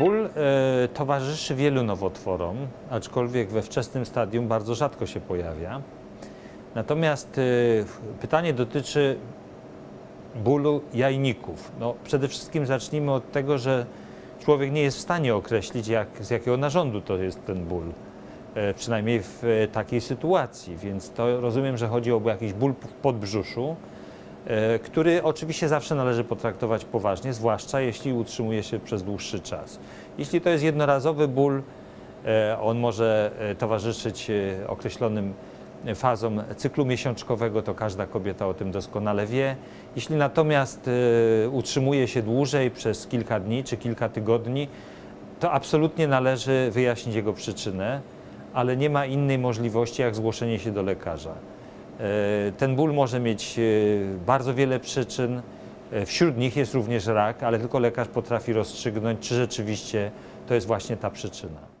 Ból y, towarzyszy wielu nowotworom, aczkolwiek we wczesnym stadium bardzo rzadko się pojawia. Natomiast y, pytanie dotyczy bólu jajników. No, przede wszystkim zacznijmy od tego, że człowiek nie jest w stanie określić, jak, z jakiego narządu to jest ten ból. E, przynajmniej w e, takiej sytuacji, więc to rozumiem, że chodzi o jakiś ból w podbrzuszu, e, który oczywiście zawsze należy potraktować poważnie, zwłaszcza jeśli utrzymuje się przez dłuższy czas. Jeśli to jest jednorazowy ból, on może towarzyszyć określonym fazom cyklu miesiączkowego, to każda kobieta o tym doskonale wie. Jeśli natomiast utrzymuje się dłużej przez kilka dni czy kilka tygodni, to absolutnie należy wyjaśnić jego przyczynę, ale nie ma innej możliwości jak zgłoszenie się do lekarza. E, Ten ból może mieć e, bardzo wiele przyczyn. E, Wśród nich jest również rak, ale tylko lekarz potrafi rozstrzygnąć, czy rzeczywiście to jest właśnie ta przyczyna.